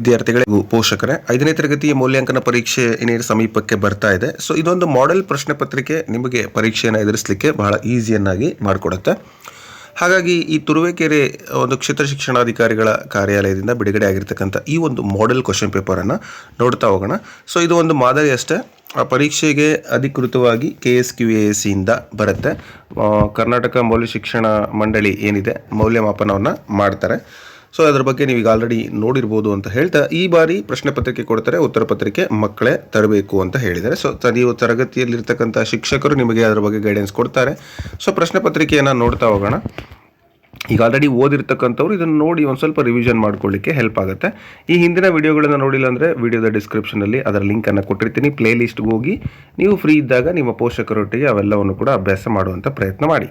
ವಿದ್ಯಾರ್ಥಿಗಳಿಗೂ ಪೋಷಕರೇ. ಐದನೇ ತರಗತಿಯ ಮೌಲ್ಯಾಂಕನ ಪರೀಕ್ಷೆ ಏನೇನು ಸಮೀಪಕ್ಕೆ ಬರ್ತಾ ಇದೆ. ಸೊ ಇದೊಂದು ಮಾಡೆಲ್ ಪ್ರಶ್ನೆ ಪತ್ರಿಕೆ ನಿಮಗೆ ಪರೀಕ್ಷೆಯನ್ನು ಎದುರಿಸಲಿಕ್ಕೆ ಬಹಳ ಈಸಿಯನ್ನಾಗಿ ಮಾಡಿಕೊಡುತ್ತೆ. ಹಾಗಾಗಿ ಈ ತುರುವೇಕೆರೆ ಒಂದು ಕ್ಷೇತ್ರ ಶಿಕ್ಷಣಾಧಿಕಾರಿಗಳ ಕಾರ್ಯಾಲಯದಿಂದ ಬಿಡುಗಡೆ ಆಗಿರ್ತಕ್ಕಂಥ ಈ ಒಂದು ಮಾಡೆಲ್ ಕ್ವಶನ್ ಪೇಪರನ್ನು ನೋಡ್ತಾ ಹೋಗೋಣ. ಸೊ ಇದು ಒಂದು ಮಾದರಿ ಅಷ್ಟೇ. ಆ ಪರೀಕ್ಷೆಗೆ ಅಧಿಕೃತವಾಗಿ ಕೆ ಎಸ್ ಕ್ಯೂ ಎ ಸಿಯಿಂದ ಬರುತ್ತೆ. ಕರ್ನಾಟಕ ಮೌಲ್ಯ ಶಿಕ್ಷಣ ಮಂಡಳಿ ಏನಿದೆ, ಮೌಲ್ಯಮಾಪನವನ್ನು ಮಾಡ್ತಾರೆ. ಸೊ ಅದರ ಬಗ್ಗೆ ನೀವು ಈಗ ಆಲ್ರೆಡಿ ನೋಡಿರ್ಬೋದು ಅಂತ ಹೇಳ್ತಾ, ಈ ಬಾರಿ ಪ್ರಶ್ನೆ ಪತ್ರಿಕೆ ಕೊಡ್ತಾರೆ, ಉತ್ತರ ಪತ್ರಿಕೆ ಮಕ್ಕಳೇ ತರಬೇಕು ಅಂತ ಹೇಳಿದ್ದಾರೆ. ಸೊ ನೀವು ತರಗತಿಯಲ್ಲಿರ್ತಕ್ಕಂಥ ಶಿಕ್ಷಕರು ನಿಮಗೆ ಅದರ ಬಗ್ಗೆ ಗೈಡೆನ್ಸ್ ಕೊಡ್ತಾರೆ. ಸೊ ಪ್ರಶ್ನೆ ಪತ್ರಿಕೆಯನ್ನು ನೋಡ್ತಾ ಹೋಗೋಣ. ಈಗ ಆಲ್ರೆಡಿ ಓದಿರ್ತಕ್ಕಂಥವ್ರು ಇದನ್ನು ನೋಡಿ ಒಂದು ಸ್ವಲ್ಪ ರಿವಿಷನ್ ಮಾಡ್ಕೊಳ್ಳಿಕ್ಕೆ ಹೆಲ್ಪ್ ಆಗುತ್ತೆ. ಈ ಹಿಂದಿನ ವಿಡಿಯೋಗಳನ್ನು ನೋಡಿಲ್ಲ ಅಂದರೆ ವಿಡಿಯೋದ ಡಿಸ್ಕ್ರಿಪ್ಷನಲ್ಲಿ ಅದರ ಲಿಂಕನ್ನು ಕೊಟ್ಟಿರ್ತೀನಿ. ಪ್ಲೇ ಲಿಸ್ಟ್ಗೆ ಹೋಗಿ ನೀವು ಫ್ರೀ ಇದ್ದಾಗ ನಿಮ್ಮ ಪೋಷಕರೊಟ್ಟಿಗೆ ಅವೆಲ್ಲವನ್ನು ಕೂಡ ಅಭ್ಯಾಸ ಮಾಡುವಂಥ ಪ್ರಯತ್ನ ಮಾಡಿ.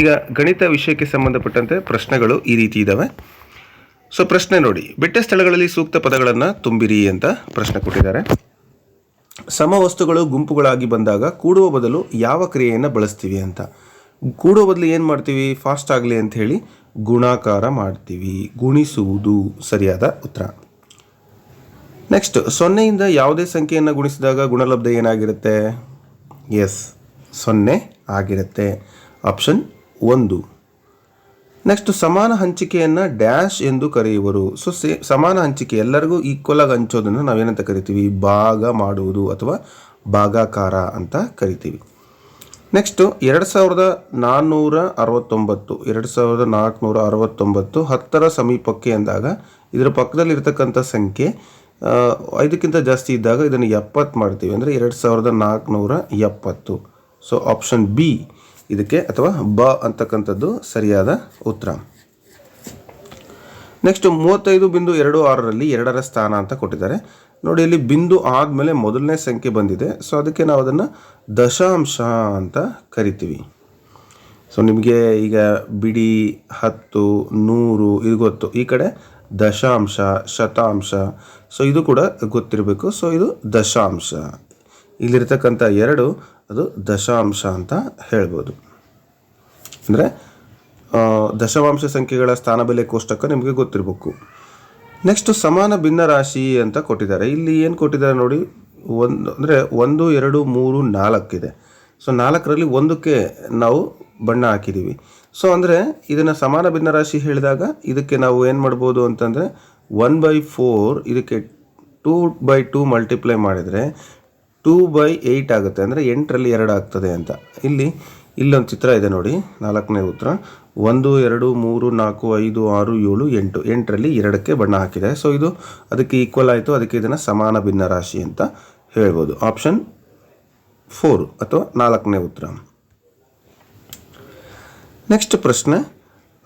ಈಗ ಗಣಿತ ವಿಷಯಕ್ಕೆ ಸಂಬಂಧಪಟ್ಟಂತೆ ಪ್ರಶ್ನೆಗಳು ಈ ರೀತಿ ಇದ್ದಾವೆ ಸೊ ಪ್ರಶ್ನೆ ನೋಡಿ, ಬಿಟ್ಟ ಸ್ಥಳಗಳಲ್ಲಿ ಸೂಕ್ತ ಪದಗಳನ್ನು ತುಂಬಿರಿ ಅಂತ ಪ್ರಶ್ನೆ ಕೊಟ್ಟಿದ್ದಾರೆ. ಸಮವಸ್ತುಗಳು ಗುಂಪುಗಳಾಗಿ ಬಂದಾಗ ಕೂಡುವ ಬದಲು ಯಾವ ಕ್ರಿಯೆಯನ್ನು ಬಳಸ್ತೀವಿ ಅಂತ. ಕೂಡುವ ಬದಲು ಏನು ಮಾಡ್ತೀವಿ? ಫಾಸ್ಟ್ ಆಗಲಿ ಅಂತ ಹೇಳಿ ಗುಣಾಕಾರ ಮಾಡ್ತೀವಿ. ಗುಣಿಸುವುದು ಸರಿಯಾದ ಉತ್ತರ. ನೆಕ್ಸ್ಟ್ ಸೊನ್ನೆಯಿಂದ ಯಾವುದೇ ಸಂಖ್ಯೆಯನ್ನು ಗುಣಿಸಿದಾಗ ಗುಣಲಬ್ಧ ಏನಾಗಿರುತ್ತೆ? ಎಸ್ ಸೊನ್ನೆ ಆಗಿರುತ್ತೆ. ಆಪ್ಷನ್ ಒಂದು. ನೆಕ್ಸ್ಟ್ ಸಮಾನ ಹಂಚಿಕೆಯನ್ನು ಡ್ಯಾಶ್ ಎಂದು ಕರೆಯುವರು. ಸೊ ಸೇ, ಸಮಾನ ಹಂಚಿಕೆ ಎಲ್ಲರಿಗೂ ಈಕ್ವಲ್ ಆಗಿ ಹಂಚೋದನ್ನು ನಾವೇನಂತ ಕರಿತೀವಿ? ಭಾಗ ಮಾಡುವುದು ಅಥವಾ ಭಾಗಾಕಾರ ಅಂತ ಕರಿತೀವಿ. ನೆಕ್ಸ್ಟು ಎರಡು ಸಾವಿರದ ನಾನ್ನೂರ ಅರವತ್ತೊಂಬತ್ತು, ಎರಡು ಸಾವಿರದ ನಾಲ್ಕುನೂರ ಅರವತ್ತೊಂಬತ್ತು, ಹತ್ತರ ಸಮೀಪಕ್ಕೆ ಅಂದಾಗ ಇದರ ಪಕ್ಕದಲ್ಲಿರ್ತಕ್ಕಂಥ ಸಂಖ್ಯೆ ಐದಕ್ಕಿಂತ ಜಾಸ್ತಿ ಇದ್ದಾಗ ಇದನ್ನು ಎಪ್ಪತ್ತು ಮಾಡ್ತೀವಿ. ಅಂದರೆ ಎರಡು ಸಾವಿರದ ನಾಲ್ಕುನೂರ ಎಪ್ಪತ್ತು. ಸೊ ಆಪ್ಷನ್ ಬಿ ಇದಕ್ಕೆ ಅಥವಾ ಬ ಅಂತಕ್ಕಂಥದ್ದು ಸರಿಯಾದ ಉತ್ತರ. ನೆಕ್ಸ್ಟ್ ಮೂವತ್ತೈದು ಬಿಂದು ಎರಡು ಆರರಲ್ಲಿ ಎರಡರ ಸ್ಥಾನ ಅಂತ ಕೊಟ್ಟಿದ್ದಾರೆ. ನೋಡಿ, ಇಲ್ಲಿ ಬಿಂದು ಆದಮೇಲೆ ಮೊದಲನೇ ಸಂಖ್ಯೆ ಬಂದಿದೆ. ಸೊ ಅದಕ್ಕೆ ನಾವು ಅದನ್ನು ದಶಾಂಶ ಅಂತ ಕರಿತೀವಿ. ಸೊ ನಿಮಗೆ ಈಗ ಬಿಡಿ, ಹತ್ತು, ನೂರು, ಇದು ಗೊತ್ತು. ಈ ಕಡೆ ದಶಾಂಶ, ಶತಾಂಶ. ಸೊ ಇದು ಕೂಡ ಗೊತ್ತಿರಬೇಕು. ಸೊ ಇದು ದಶಾಂಶ. ಇಲ್ಲಿರ್ತಕ್ಕಂಥ ಎರಡು ಅದು ದಶಾಂಶ ಅಂತ ಹೇಳ್ಬೋದು. ಅಂದರೆ ದಶಮಾಂಶ ಸಂಖ್ಯೆಗಳ ಸ್ಥಾನ ಬೆಲೆ ಕೋಷ್ಟಕ ನಿಮಗೆ ಗೊತ್ತಿರಬೇಕು. ನೆಕ್ಸ್ಟ್ ಸಮಾನ ಭಿನ್ನ ರಾಶಿ ಅಂತ ಕೊಟ್ಟಿದ್ದಾರೆ. ಇಲ್ಲಿ ಏನು ಕೊಟ್ಟಿದ್ದಾರೆ ನೋಡಿ, ಒಂದು, ಅಂದರೆ ಒಂದು, ಎರಡು, ಮೂರು, ನಾಲ್ಕಿದೆ. ಸೊ ನಾಲ್ಕರಲ್ಲಿ ಒಂದಕ್ಕೆ ನಾವು ಬಣ್ಣ ಹಾಕಿದ್ದೀವಿ ಸೊ ಅಂದರೆ ಇದನ್ನು ಸಮಾನ ಭಿನ್ನ ರಾಶಿ ಹೇಳಿದಾಗ ಇದಕ್ಕೆ ನಾವು ಏನು ಮಾಡ್ಬೋದು ಅಂತಂದರೆ ಒನ್ ಬೈ ಫೋರ್ ಇದಕ್ಕೆ ಟೂ ಬೈ ಟೂ ಮಲ್ಟಿಪ್ಲೈ ಮಾಡಿದರೆ ಟೂ ಬೈ ಏಯ್ಟ್ ಆಗುತ್ತೆ ಅಂದರೆ ಎಂಟರಲ್ಲಿ ಎರಡು ಆಗ್ತದೆ ಅಂತ. ಇಲ್ಲಿ, ಇಲ್ಲೊಂದು ಚಿತ್ರ ಇದೆ ನೋಡಿ, ನಾಲ್ಕನೇ ಉತ್ತರ. ಒಂದು, ಎರಡು, ಮೂರು, ನಾಲ್ಕು, ಐದು, ಆರು, ಏಳು, ಎಂಟು. ಎಂಟರಲ್ಲಿ ಎರಡಕ್ಕೆ ಬಣ್ಣ ಹಾಕಿದೆ. ಸೊ ಇದು ಅದಕ್ಕೆ ಈಕ್ವಲ್ ಆಯಿತು. ಅದಕ್ಕೆ ಇದನ್ನು ಸಮಾನ ಭಿನ್ನ ರಾಶಿ ಅಂತ ಹೇಳ್ಬೋದು. ಆಪ್ಷನ್ ಫೋರ್ ಅಥವಾ ನಾಲ್ಕನೇ ಉತ್ತರ. ನೆಕ್ಸ್ಟ್ ಪ್ರಶ್ನೆ.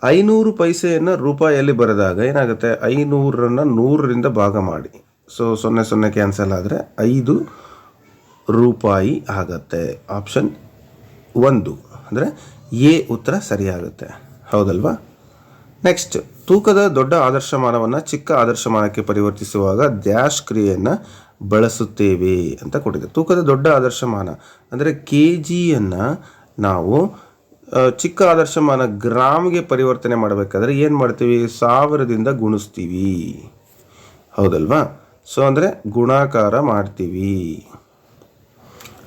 ಐನೂರು ಪೈಸೆಯನ್ನು ರೂಪಾಯಿಯಲ್ಲಿ ಬರೆದಾಗ ಏನಾಗುತ್ತೆ? ಐನೂರನ್ನು ನೂರರಿಂದ ಭಾಗ ಮಾಡಿ. ಸೊ ಸೊನ್ನೆ ಸೊನ್ನೆ ಕ್ಯಾನ್ಸಲ್ ಆದರೆ ಐದು ರೂಪಾಯಿ ಆಗತ್ತೆ. ಆಪ್ಷನ್ ಒಂದು. ಅಂದರೆ ಎ ಉತ್ತರ ಸರಿಯಾಗುತ್ತೆ. ಹೌದಲ್ವಾ? ನೆಕ್ಸ್ಟ್ ತೂಕದ ದೊಡ್ಡ ಆದರ್ಶಮಾನವನ್ನು ಚಿಕ್ಕ ಆದರ್ಶಮಾನಕ್ಕೆ ಪರಿವರ್ತಿಸುವಾಗ ಡ್ಯಾಶ್ ಕ್ರಿಯೆಯನ್ನು ಬಳಸುತ್ತೇವೆ ಅಂತ ಕೊಟ್ಟಿದೆ. ತೂಕದ ದೊಡ್ಡ ಆದರ್ಶಮಾನ ಅಂದರೆ ಕೆ ಜಿಯನ್ನು ನಾವು ಚಿಕ್ಕ ಆದರ್ಶಮಾನ ಗ್ರಾಮ್ಗೆ ಪರಿವರ್ತನೆ ಮಾಡಬೇಕಾದ್ರೆ ಏನು ಮಾಡ್ತೀವಿ? ಸಾವಿರದಿಂದ ಗುಣಿಸ್ತೀವಿ. ಹೌದಲ್ವಾ? ಸೊ ಅಂದರೆ ಗುಣಾಕಾರ ಮಾಡ್ತೀವಿ.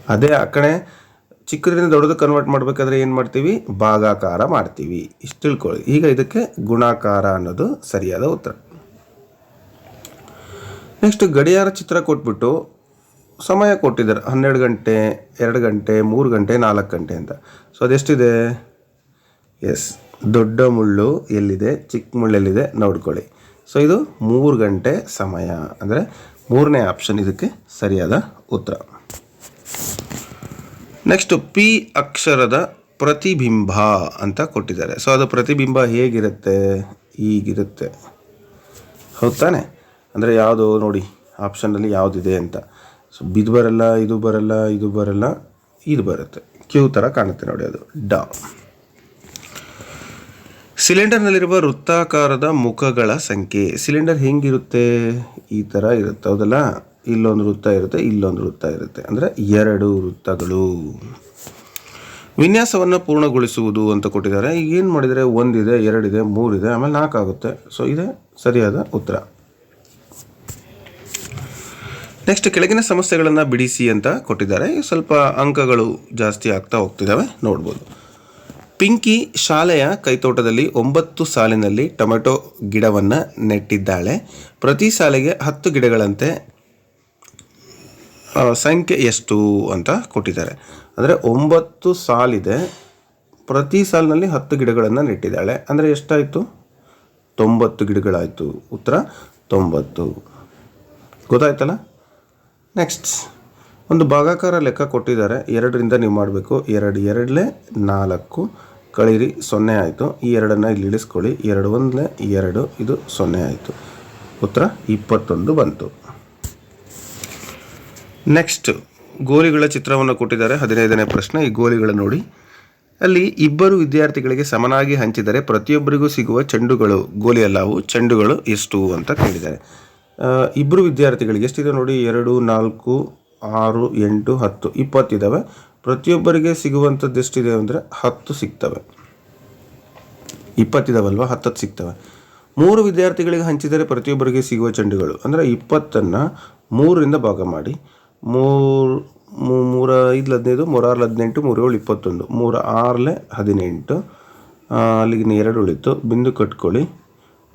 ಅದೇ ಆ ಕಡೆ ಚಿಕ್ಕದ್ರಿಂದ ದೊಡ್ಡದು ಕನ್ವರ್ಟ್ ಮಾಡಬೇಕಾದ್ರೆ ಏನು ಮಾಡ್ತೀವಿ? ಭಾಗಾಕಾರ ಮಾಡ್ತೀವಿ. ಇಷ್ಟು ತಿಳ್ಕೊಳ್ಳಿ. ಈಗ ಇದಕ್ಕೆ ಗುಣಾಕಾರ ಅನ್ನೋದು ಸರಿಯಾದ ಉತ್ತರ. ನೆಕ್ಸ್ಟ್ ಗಡಿಯಾರ ಚಿತ್ರ ಕೊಟ್ಬಿಟ್ಟು ಸಮಯ ಕೊಟ್ಟಿದ್ದಾರೆ. ಹನ್ನೆರಡು ಗಂಟೆ, ಎರಡು ಗಂಟೆ, ಮೂರು ಗಂಟೆ, ನಾಲ್ಕು ಗಂಟೆ ಅಂತ. ಸೊ ಅದೆಷ್ಟಿದೆ? ಎಸ್ ದೊಡ್ಡ ಮುಳ್ಳು ಎಲ್ಲಿದೆ? ಚಿಕ್ಕ ಮುಳ್ಳು ಎಲ್ಲಿದೆ? ನೋಡ್ಕೊಳ್ಳಿ. ಸೊ ಇದು ಮೂರು ಗಂಟೆ ಸಮಯ. ಅಂದರೆ ಮೂರನೇ ಆಪ್ಷನ್ ಇದಕ್ಕೆ ಸರಿಯಾದ ಉತ್ತರ. ನೆಕ್ಸ್ಟ್ ಪಿ ಅಕ್ಷರದ ಪ್ರತಿಬಿಂಬ ಅಂತ ಕೊಟ್ಟಿದ್ದಾರೆ. ಸೊ ಅದು ಪ್ರತಿಬಿಂಬ ಹೇಗಿರುತ್ತೆ? ಈಗಿರುತ್ತೆ. ಹೌದು ತಾನೆ ಅಂದರೆ ಯಾವುದು ನೋಡಿ ಆಪ್ಷನಲ್ಲಿ ಯಾವುದಿದೆ ಅಂತ. ಸೊ ಇದು ಬರಲ್ಲ ಇದು ಬರಲ್ಲ ಇದು ಬರಲ್ಲ, ಇದು ಬರುತ್ತೆ. ಕ್ಯೂ ಥರ ಕಾಣುತ್ತೆ ನೋಡಿ ಅದು. ಡ. ಸಿಲಿಂಡರ್ನಲ್ಲಿರುವ ವೃತ್ತಾಕಾರದ ಮುಖಗಳ ಸಂಖ್ಯೆ. ಸಿಲಿಂಡರ್ ಹೆಂಗಿರುತ್ತೆ? ಈ ಥರ ಇರುತ್ತೆ. ಹೌದಲ್ಲ? ಇಲ್ಲೊಂದು ವೃತ್ತ ಇರುತ್ತೆ, ಇಲ್ಲೊಂದು ವೃತ್ತ ಇರುತ್ತೆ. ಅಂದರೆ ಎರಡು ವೃತ್ತಗಳು. ವಿನ್ಯಾಸವನ್ನು ಪೂರ್ಣಗೊಳಿಸುವುದು ಅಂತ ಕೊಟ್ಟಿದ್ದಾರೆ. ಈಗ ಏನು ಮಾಡಿದರೆ ಒಂದಿದೆ, ಎರಡಿದೆ, ಮೂರಿದೆ, ಆಮೇಲೆ ನಾಲ್ಕು ಆಗುತ್ತೆ ಸೊ ಇದೆ ಸರಿಯಾದ ಉತ್ತರ. ನೆಕ್ಸ್ಟ್ ಕೆಳಗಿನ ಸಮಸ್ಯೆಗಳನ್ನು ಬಿಡಿಸಿ ಅಂತ ಕೊಟ್ಟಿದ್ದಾರೆ. ಸ್ವಲ್ಪ ಅಂಕಗಳು ಜಾಸ್ತಿ ಆಗ್ತಾ ಹೋಗ್ತಿದ್ದಾವೆ ನೋಡ್ಬೋದು. ಪಿಂಕಿ ಶಾಲೆಯ ಕೈತೋಟದಲ್ಲಿ ಒಂಬತ್ತು ಸಾಲಿನಲ್ಲಿ ಟೊಮೆಟೊ ಗಿಡವನ್ನು ನೆಟ್ಟಿದ್ದಾಳೆ. ಪ್ರತಿ ಸಾಲಿಗೆ ಹತ್ತು ಗಿಡಗಳಂತೆ ಸಂಖ್ಯೆ ಎಷ್ಟು ಅಂತ ಕೊಟ್ಟಿದ್ದಾರೆ. ಅಂದರೆ ಒಂಬತ್ತು ಸಾಲಿದೆ. ಪ್ರತಿ ಸಾಲಿನಲ್ಲಿ ಹತ್ತು ಗಿಡಗಳನ್ನು ನೆಟ್ಟಿದ್ದಾಳೆ. ಅಂದರೆ ಎಷ್ಟಾಯಿತು? ತೊಂಬತ್ತು ಗಿಡಗಳಾಯಿತು. ಉತ್ತರ, ತೊಂಬತ್ತು. ಗೊತ್ತಾಯ್ತಲ್ಲ? ನೆಕ್ಸ್ಟ್ ಒಂದು ಭಾಗಾಕಾರ ಲೆಕ್ಕ ಕೊಟ್ಟಿದ್ದಾರೆ. ಎರಡರಿಂದ ನೀವು ಮಾಡಬೇಕು. ಎರಡು ಎರಡಲೇ ನಾಲ್ಕು. ಕಳೀರಿ, ಸೊನ್ನೆ ಆಯಿತು. ಈ ಎರಡನ್ನು ಇಲ್ಲಿ ಇಳಿಸ್ಕೊಳ್ಳಿ. ಎರಡು ಒಂದಲೇ ಎರಡು, ಇದು ಸೊನ್ನೆ ಆಯಿತು. ಉತ್ತರ, ಇಪ್ಪತ್ತೊಂದು ಬಂತು. ನೆಕ್ಸ್ಟ್ ಗೋಲಿಗಳ ಚಿತ್ರವನ್ನು ಕೊಟ್ಟಿದ್ದಾರೆ. ಹದಿನೈದನೇ ಪ್ರಶ್ನೆ, ಈ ಗೋಲಿಗಳ ನೋಡಿ. ಅಲ್ಲಿ ಇಬ್ಬರು ವಿದ್ಯಾರ್ಥಿಗಳಿಗೆ ಸಮನಾಗಿ ಹಂಚಿದರೆ ಪ್ರತಿಯೊಬ್ಬರಿಗೂ ಸಿಗುವ ಚೆಂಡುಗಳು, ಗೋಲಿ ಅಲ್ಲವು ಚೆಂಡುಗಳು ಎಷ್ಟು ಅಂತ ಕೇಳಿದ್ದಾರೆ. ಇಬ್ಬರು ವಿದ್ಯಾರ್ಥಿಗಳಿಗೆ ಎಷ್ಟಿದೆ ನೋಡಿ, ಎರಡು, ನಾಲ್ಕು, ಆರು, ಎಂಟು, ಹತ್ತು ಇಪ್ಪತ್ತಿದ್ದಾವೆ ಪ್ರತಿಯೊಬ್ಬರಿಗೆ ಸಿಗುವಂಥದ್ದು ಎಷ್ಟಿದೆ ಅಂದರೆ ಹತ್ತು ಸಿಗ್ತವೆ. ಇಪ್ಪತ್ತಿದಾವಲ್ವ? ಹತ್ತತ್ತು ಸಿಗ್ತವೆ. ಮೂರು ವಿದ್ಯಾರ್ಥಿಗಳಿಗೆ ಹಂಚಿದರೆ ಪ್ರತಿಯೊಬ್ಬರಿಗೆ ಸಿಗುವ ಚೆಂಡುಗಳು. ಅಂದರೆ ಇಪ್ಪತ್ತನ್ನು ಮೂರರಿಂದ ಭಾಗ ಮಾಡಿ. ಮೂರು ಮೂರ ಐದು ಹದಿನೈದು ಮೂರಾರು ಹದಿನೆಂಟು, ಮೂರು ಏಳು ಇಪ್ಪತ್ತೊಂದು. ಮೂರು ಆರಲೆ ಹದಿನೆಂಟು. ಅಲ್ಲಿಗಿನ ಎರಡು ಉಳಿತು. ಬಿಂದು ಕಟ್ಕೊಳ್ಳಿ.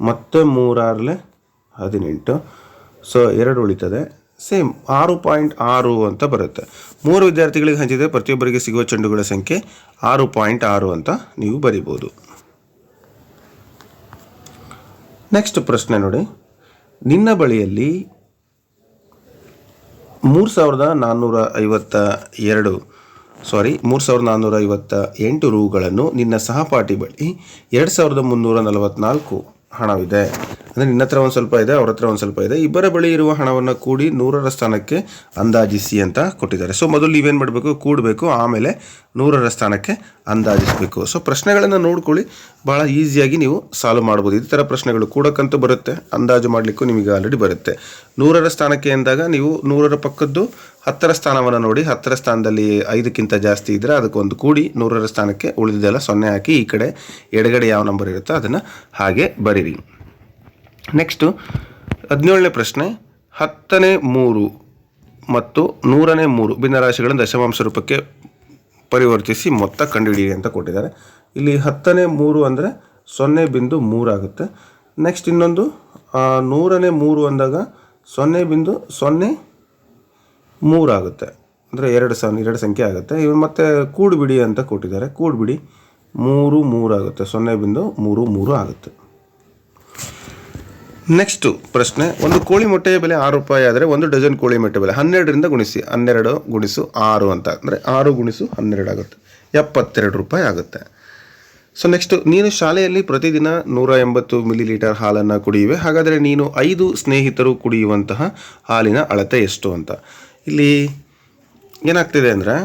ಮತ್ತೆ ಮೂರಾರಲೆ ಹದಿನೆಂಟು. ಸೊ ಎರಡು ಉಳಿತದೆ. ಸೇಮ್ ಆರು ಪಾಯಿಂಟ್ ಆರು ಅಂತ ಬರುತ್ತೆ. ಮೂರು ವಿದ್ಯಾರ್ಥಿಗಳಿಗೆ ಹಂಚಿದರೆ ಪ್ರತಿಯೊಬ್ಬರಿಗೆ ಸಿಗುವ ಚೆಂಡುಗಳ ಸಂಖ್ಯೆ ಆರು ಪಾಯಿಂಟ್ ಆರು ಅಂತ ನೀವು ಬರಿಬೋದು. ನೆಕ್ಸ್ಟ್ ಪ್ರಶ್ನೆ ನೋಡಿ. ನಿನ್ನ ಬಳಿಯಲ್ಲಿ ಮೂರು ಸಾವಿರದ ನಾನ್ನೂರ ಐವತ್ತ ಎರಡು ಸಾರಿ ಮೂರು ಸಾವಿರದ ನಾನ್ನೂರ ಐವತ್ತ ಎಂಟು ರೂಗಳನ್ನು ನಿನ್ನ ಸಹಪಾಠಿ ಬಳಿ ಎರಡು ಸಾವಿರದ ಮುನ್ನೂರ ನಲವತ್ತ್ನಾಲ್ಕು ಹಣವಿದೆ. ಅಂದರೆ ನಿನ್ನ ಹತ್ರ ಒಂದು ಸ್ವಲ್ಪ ಇದೆ, ಅವ್ರ ಹತ್ರ ಒಂದು ಸ್ವಲ್ಪ ಇದೆ. ಇಬ್ಬರ ಬಳಿ ಇರುವ ಹಣವನ್ನು ಕೂಡಿ ನೂರರ ಸ್ಥಾನಕ್ಕೆ ಅಂದಾಜಿಸಿ ಅಂತ ಕೊಟ್ಟಿದ್ದಾರೆ. ಸೊ ಮೊದಲು ನೀವೇನು ಮಾಡಬೇಕು? ಕೂಡಬೇಕು, ಆಮೇಲೆ ನೂರರ ಸ್ಥಾನಕ್ಕೆ ಅಂದಾಜಿಸಬೇಕು. ಸೊ ಪ್ರಶ್ನೆಗಳನ್ನು ನೋಡ್ಕೊಳ್ಳಿ. ಭಾಳ ಈಸಿಯಾಗಿ ನೀವು ಸಾಲ್ವ್ ಮಾಡ್ಬೋದು. ಈ ಥರ ಪ್ರಶ್ನೆಗಳು ಕೂಡಕ್ಕಂತೂ ಬರುತ್ತೆ. ಅಂದಾಜು ಮಾಡಲಿಕ್ಕೂ ನಿಮಗೆ ಆಲ್ರೆಡಿ ಬರುತ್ತೆ. ನೂರರ ಸ್ಥಾನಕ್ಕೆ ಎಂದಾಗ ನೀವು ನೂರರ ಪಕ್ಕದ್ದು ಹತ್ತರ ಸ್ಥಾನವನ್ನು ನೋಡಿ. ಹತ್ತರ ಸ್ಥಾನದಲ್ಲಿ ಐದಕ್ಕಿಂತ ಜಾಸ್ತಿ ಇದ್ದರೆ ಅದಕ್ಕೊಂದು ಕೂಡಿ ನೂರರ ಸ್ಥಾನಕ್ಕೆ ಉಳಿದಿದ್ದೆಲ್ಲ ಸೊನ್ನೆ ಹಾಕಿ ಈ ಕಡೆ ಎಡಗಡೆ ಯಾವ ನಂಬರ್ ಇರುತ್ತೋ ಅದನ್ನು ಹಾಗೆ ಬರೀರಿ. ನೆಕ್ಸ್ಟು ಹದಿನೇಳನೇ ಪ್ರಶ್ನೆ, ಹತ್ತನೇ ಮೂರು ಮತ್ತು ನೂರನೇ ಮೂರು ಭಿನ್ನರಾಶಿಗಳನ್ನು ದಶಮಾಂಶ ರೂಪಕ್ಕೆ ಪರಿವರ್ತಿಸಿ ಮೊತ್ತ ಕಂಡುಹಿಡಿಯಿರಿ ಅಂತ ಕೊಟ್ಟಿದ್ದಾರೆ. ಇಲ್ಲಿ ಹತ್ತನೇ ಮೂರು ಅಂದರೆ ಸೊನ್ನೆ ಬಿಂದು ಮೂರಾಗುತ್ತೆ ನೆಕ್ಸ್ಟ್ ಇನ್ನೊಂದು ನೂರನೇ ಮೂರು ಅಂದಾಗ ಸೊನ್ನೆ ಬಿಂದು ಸೊನ್ನೆ ಮೂರಾಗುತ್ತೆ ಅಂದರೆ ಎರಡು ಸೊನ್ನೆ ಎರಡು ಸಂಖ್ಯೆ ಆಗುತ್ತೆ. ಇವು ಮತ್ತೆ ಕೂಡ್ಬಿಡಿ ಅಂತ ಕೊಟ್ಟಿದ್ದಾರೆ. ಕೂಡ್ಬಿಡಿ, ಮೂರು ಮೂರು ಆಗುತ್ತೆ. ಸೊನ್ನೆ ಬಿಂದು ಮೂರು ಮೂರು ಆಗುತ್ತೆ. ನೆಕ್ಸ್ಟು ಪ್ರಶ್ನೆ, ಒಂದು ಕೋಳಿ ಮೊಟ್ಟೆಯ ಬೆಲೆ ಆರು ರೂಪಾಯಿ ಆದರೆ ಒಂದು ಡಜನ್ ಕೋಳಿ ಮೊಟ್ಟೆ ಬೆಲೆ ಹನ್ನೆರಡರಿಂದ ಗುಣಿಸಿ, ಹನ್ನೆರಡು ಗುಣಿಸು ಆರು ಅಂತ. ಅಂದರೆ ಆರು ಗುಣಿಸು ಹನ್ನೆರಡು ಆಗುತ್ತೆ. ಎಪ್ಪತ್ತೆರಡು ರೂಪಾಯಿ ಆಗುತ್ತೆ. ಸೊ ನೆಕ್ಸ್ಟ್ ನೀನು ಶಾಲೆಯಲ್ಲಿ ಪ್ರತಿದಿನ ನೂರ ಎಂಬತ್ತು ಮಿಲಿ ಲೀಟರ್ ಹಾಲನ್ನು ಕುಡಿಯುವೆ. ಹಾಗಾದರೆ ನೀನು ಐದು ಸ್ನೇಹಿತರು ಕುಡಿಯುವಂತಹ ಹಾಲಿನ ಅಳತೆ ಎಷ್ಟು ಅಂತ. ಇಲ್ಲಿ ಏನಾಗ್ತಿದೆ ಅಂದರೆ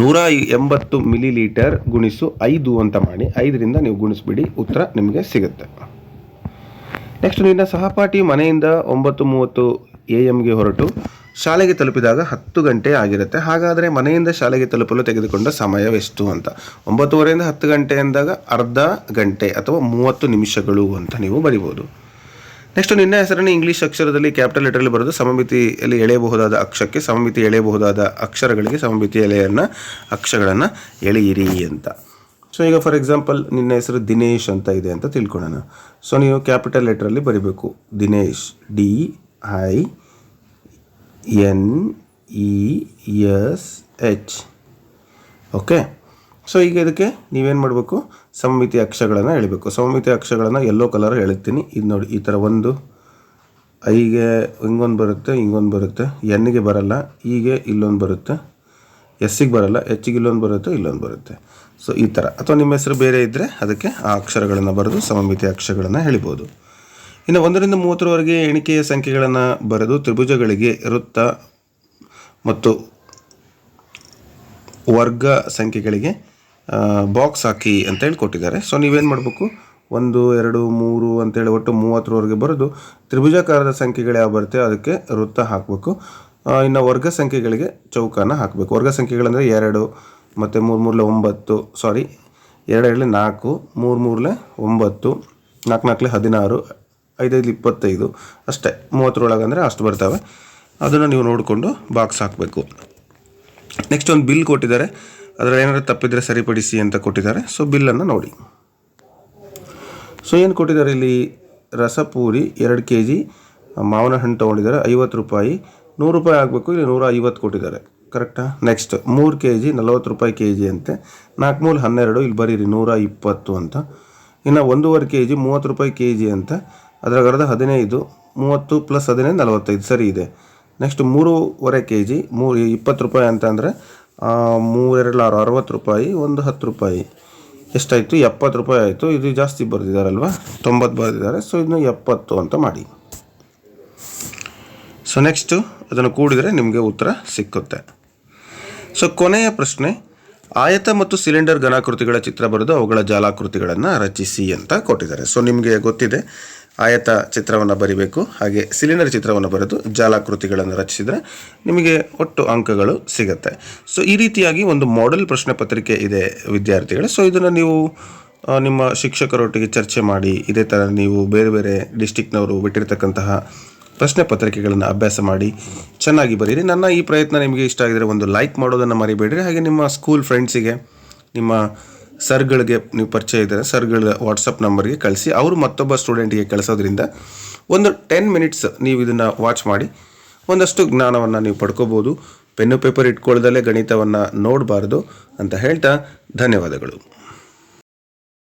ನೂರ ಎಂಬತ್ತು ಮಿಲಿ ಲೀಟರ್ ಗುಣಿಸು ಐದು ಅಂತ ಮಾಡಿ, ಐದರಿಂದ ನೀವು ಗುಣಿಸ್ಬಿಡಿ, ಉತ್ತರ ನಿಮಗೆ ಸಿಗುತ್ತೆ. ನೆಕ್ಸ್ಟ್ ನಿನ್ನ ಸಹಪಾಠಿ ಮನೆಯಿಂದ ಒಂಬತ್ತು ಮೂವತ್ತು ಎ ಎಮ್ಗೆ ಹೊರಟು. ಶಾಲೆಗೆ ತಲುಪಿದಾಗ ಹತ್ತು ಗಂಟೆ ಆಗಿರುತ್ತೆ. ಹಾಗಾದರೆ ಮನೆಯಿಂದ ಶಾಲೆಗೆ ತಲುಪಲು ತೆಗೆದುಕೊಂಡ ಸಮಯವೆಷ್ಟು ಅಂತ. ಒಂಬತ್ತುವರೆಯಿಂದ ಹತ್ತು ಗಂಟೆ ಅಂದಾಗ ಅರ್ಧ ಗಂಟೆ ಅಥವಾ ಮೂವತ್ತು ನಿಮಿಷಗಳು ಅಂತ ನೀವು ಬರಿಬೋದು. ನೆಕ್ಸ್ಟ್ ನಿನ್ನ ಹೆಸರನ್ನು ಇಂಗ್ಲೀಷ್ ಅಕ್ಷರದಲ್ಲಿ ಕ್ಯಾಪಿಟಲ್ ಲೆಟರಲ್ಲಿ ಬರೆದು ಸಮಮಿತಿಯಲ್ಲಿ ಎಳೆಯಬಹುದಾದ ಅಕ್ಷಕ್ಕೆ ಸಮಮಿತಿ ಎಳೆಯಬಹುದಾದ ಅಕ್ಷರಗಳಿಗೆ ಸಮಮಿತಿ ಎಲೆಯನ್ನು ಅಕ್ಷರಗಳನ್ನು ಎಳೆಯಿರಿ ಅಂತ. ಸೊ ಈಗ ಫಾರ್ ಎಕ್ಸಾಂಪಲ್ ನಿನ್ನ ಹೆಸರು ದಿನೇಶ್ ಅಂತ ಇದೆ ಅಂತ ತಿಳ್ಕೊಳ್ಳೋಣ ಸೊ ನೀವು ಕ್ಯಾಪಿಟಲ್ ಲೆಟ್ರಲ್ಲಿ ಬರಿಬೇಕು. Dinesh D I N E S H okay so ಈಗ ಇದಕ್ಕೆ ನೀವೇನು ಮಾಡಬೇಕು? ಸಮಮಿತಿ ಅಕ್ಷರಗಳನ್ನು ಎಳಿಬೇಕು. ಸಮಮಿತಿ ಅಕ್ಷರಗಳನ್ನು ಎಲ್ಲೋ ಕಲರ್ ಹೇಳ್ತೀನಿ ಇದು ನೋಡಿ, ಈ ಥರ ಒಂದು. ಐಗೆ ಹಿಂಗೊಂದು ಬರುತ್ತೆ ಹಿಂಗೊಂದು ಬರುತ್ತೆ. ಎನ್ಗೆ ಬರಲ್ಲ ಈಗೆ ಇಲ್ಲೊಂದು ಬರುತ್ತೆ. ಎಸ್ಸಿಗೆ ಬರಲ್ಲ ಎಚ್ಗೆ ಇಲ್ಲೊಂದು ಬರುತ್ತೆ ಇಲ್ಲೊಂದು ಬರುತ್ತೆ. ಸೊ ಈ ಥರ ಅಥವಾ ನಿಮ್ಮ ಹೆಸರು ಬೇರೆ ಇದ್ದರೆ ಅದಕ್ಕೆ ಆ ಅಕ್ಷರಗಳನ್ನು ಬರೆದು ಸಮಮಿತಿ ಅಕ್ಷರಗಳನ್ನು ಹೇಳಿಬೋದು. ಇನ್ನು ಒಂದರಿಂದ ಮೂವತ್ತರವರೆಗೆ ಎಣಿಕೆಯ ಸಂಖ್ಯೆಗಳನ್ನು ಬರೆದು ತ್ರಿಭುಜಗಳಿಗೆ ವೃತ್ತ ಮತ್ತು ವರ್ಗ ಸಂಖ್ಯೆಗಳಿಗೆ ಬಾಕ್ಸ್ ಹಾಕಿ ಅಂತೇಳಿ ಕೊಟ್ಟಿದ್ದಾರೆ. ಸೊ ನೀವೇನು ಮಾಡಬೇಕು? ಒಂದು, ಎರಡು, ಮೂರು ಅಂತೇಳಿ ಒಟ್ಟು ಮೂವತ್ತರವರೆಗೆ ಬರೆದು ತ್ರಿಭುಜಾಕಾರದ ಸಂಖ್ಯೆಗಳು ಯಾವ ಬರುತ್ತೆ ಅದಕ್ಕೆ ವೃತ್ತ ಹಾಕಬೇಕು. ಇನ್ನು ವರ್ಗ ಸಂಖ್ಯೆಗಳಿಗೆ ಚೌಕನ ಹಾಕಬೇಕು. ವರ್ಗ ಸಂಖ್ಯೆಗಳಂದರೆ ಎರಡು ಮತ್ತು ಮೂರು ಮೂರಲೆ ಒಂಬತ್ತು ಸಾರಿ ಎರಡು ಎರಡಲೆ ನಾಲ್ಕು, ಮೂರು ಮೂರಲೆ ಒಂಬತ್ತು ನಾಲ್ಕು ನಾಲ್ಕಲೆ ಹದಿನಾರು ಐದೈದು ಇಪ್ಪತ್ತೈದು, ಅಷ್ಟೇ. ಮೂವತ್ತರೊಳಗೆ ಅಂದರೆ ಅಷ್ಟು ಬರ್ತವೆ. ಅದನ್ನು ನೀವು ನೋಡಿಕೊಂಡು ಬಾಕ್ಸ್ ಹಾಕಬೇಕು. ನೆಕ್ಸ್ಟ್ ಒಂದು ಬಿಲ್ ಕೊಟ್ಟಿದ್ದಾರೆ. ಅದರಲ್ಲಿ ಏನಾದರೂ ತಪ್ಪಿದರೆ ಸರಿಪಡಿಸಿ ಅಂತ ಕೊಟ್ಟಿದ್ದಾರೆ. ಸೊ ಬಿಲ್ಲನ್ನು ನೋಡಿ. ಸೊ ಏನು ಕೊಟ್ಟಿದ್ದಾರೆ ಇಲ್ಲಿ? ರಸಪೂರಿ ಎರಡು ಕೆ ಜಿ ಮಾವಿನ ಹಣ್ಣು ತೊಗೊಂಡಿದ್ದಾರೆ, ಐವತ್ತು ರೂಪಾಯಿ. ನೂರು ರೂಪಾಯಿ ಆಗಬೇಕು, ಇಲ್ಲಿ ನೂರ ಐವತ್ತು ಕೊಟ್ಟಿದ್ದಾರೆ. ಕರೆಕ್ಟಾ? ನೆಕ್ಸ್ಟ್ ಮೂರು ಕೆ ಜಿ ನಲವತ್ತು ರೂಪಾಯಿ ಕೆ ಜಿ ಅಂತೆ. ನಾಲ್ಕು ಮೂಲ ಹನ್ನೆರಡು ಇಲ್ಲಿ ಬರೀರಿ ನೂರ ಇಪ್ಪತ್ತು ಅಂತ. ಇನ್ನು ಒಂದೂವರೆ ಕೆ ಜಿ ಮೂವತ್ತು ರೂಪಾಯಿ ಕೆ ಜಿ ಅಂತ. ಅದ್ರಾಗ ಅರ್ಧ ಹದಿನೈದು, ಮೂವತ್ತು ಪ್ಲಸ್ ಹದಿನೈದು, ನಲವತ್ತೈದು. ಸರಿ ಇದೆ. ನೆಕ್ಸ್ಟ್ ಮೂರುವರೆ ಕೆ ಜಿ ಮೂರು, ಇಪ್ಪತ್ತು ರೂಪಾಯಿ ಅಂತ ಅಂದರೆ ಮೂರೆರಡು ಆರು ಅರವತ್ತು ರೂಪಾಯಿ, ಒಂದು ಹತ್ತು ರೂಪಾಯಿ. ಎಷ್ಟಾಯಿತು? ಎಪ್ಪತ್ತು ರೂಪಾಯಿ ಆಯಿತು. ಇದು ಜಾಸ್ತಿ ಬರೆದಿದ್ದಾರಲ್ವ ತೊಂಬತ್ತು ಬರೆದಿದ್ದಾರೆ ಸೊ ಇದನ್ನು ಎಪ್ಪತ್ತು ಅಂತ ಮಾಡಿ. ಸೊ ನೆಕ್ಸ್ಟು ಅದನ್ನು ಕೂಡಿದರೆ ನಿಮಗೆ ಉತ್ತರ ಸಿಕ್ಕುತ್ತೆ. ಸೊ ಕೊನೆಯ ಪ್ರಶ್ನೆ, ಆಯತ ಮತ್ತು ಸಿಲಿಂಡರ್ ಘನಾಕೃತಿಗಳ ಚಿತ್ರ ಬರೆದು ಅವುಗಳ ಜಾಲಾಕೃತಿಗಳನ್ನು ರಚಿಸಿ ಅಂತ ಕೊಟ್ಟಿದ್ದಾರೆ. ಸೊ ನಿಮಗೆ ಗೊತ್ತಿದೆ, ಆಯತ ಚಿತ್ರವನ್ನು ಬರಿಬೇಕು, ಹಾಗೆ ಸಿಲಿಂಡರ್ ಚಿತ್ರವನ್ನು ಬರೆದು ಜಾಲಾಕೃತಿಗಳನ್ನು ರಚಿಸಿದರೆ ನಿಮಗೆ ಒಟ್ಟು ಅಂಕಗಳು ಸಿಗುತ್ತೆ. ಸೊ ಈ ರೀತಿಯಾಗಿ ಒಂದು ಮಾಡೆಲ್ ಪ್ರಶ್ನೆ ಪತ್ರಿಕೆ ಇದೆ ವಿದ್ಯಾರ್ಥಿಗಳೇ. ಸೊ ಇದನ್ನು ನೀವು ನಿಮ್ಮ ಶಿಕ್ಷಕರೊಟ್ಟಿಗೆ ಚರ್ಚೆ ಮಾಡಿ, ಇದೇ ಥರ ನೀವು ಬೇರೆ ಬೇರೆ ಡಿಸ್ಟಿಕ್ನವರು ಬಿಟ್ಟಿರ್ತಕ್ಕಂತಹ ಪ್ರಶ್ನೆ ಪತ್ರಿಕೆಗಳನ್ನು ಅಭ್ಯಾಸ ಮಾಡಿ ಚೆನ್ನಾಗಿ ಬರೀರಿ. ನನ್ನ ಈ ಪ್ರಯತ್ನ ನಿಮಗೆ ಇಷ್ಟ ಆಗಿದರೆ ಒಂದು ಲೈಕ್ ಮಾಡೋದನ್ನು ಮರಿಬೇಡ್ರಿ. ಹಾಗೆ ನಿಮ್ಮ ಸ್ಕೂಲ್ ಫ್ರೆಂಡ್ಸಿಗೆ ನಿಮ್ಮ ಸರ್ಗಳಿಗೆ ನೀವು ಪರಿಚಯ ಇದ್ದರೆ ಸರ್ಗಳ ವಾಟ್ಸಪ್ ನಂಬರ್ಗೆ ಕಳಿಸಿ. ಅವರು ಮತ್ತೊಬ್ಬ ಸ್ಟೂಡೆಂಟಿಗೆ ಕಳಿಸೋದ್ರಿಂದ ಒಂದು ಟೆನ್ ಮಿನಿಟ್ಸ್ ನೀವು ಇದನ್ನು ವಾಚ್ ಮಾಡಿ ಒಂದಷ್ಟು ಜ್ಞಾನವನ್ನು ನೀವು ಪಡ್ಕೋಬೋದು. ಪೆನ್ನು ಪೇಪರ್ ಇಟ್ಕೊಳ್ಳದಲ್ಲೇ ಗಣಿತವನ್ನು ನೋಡಬಾರ್ದು ಅಂತ ಹೇಳ್ತಾ ಧನ್ಯವಾದಗಳು.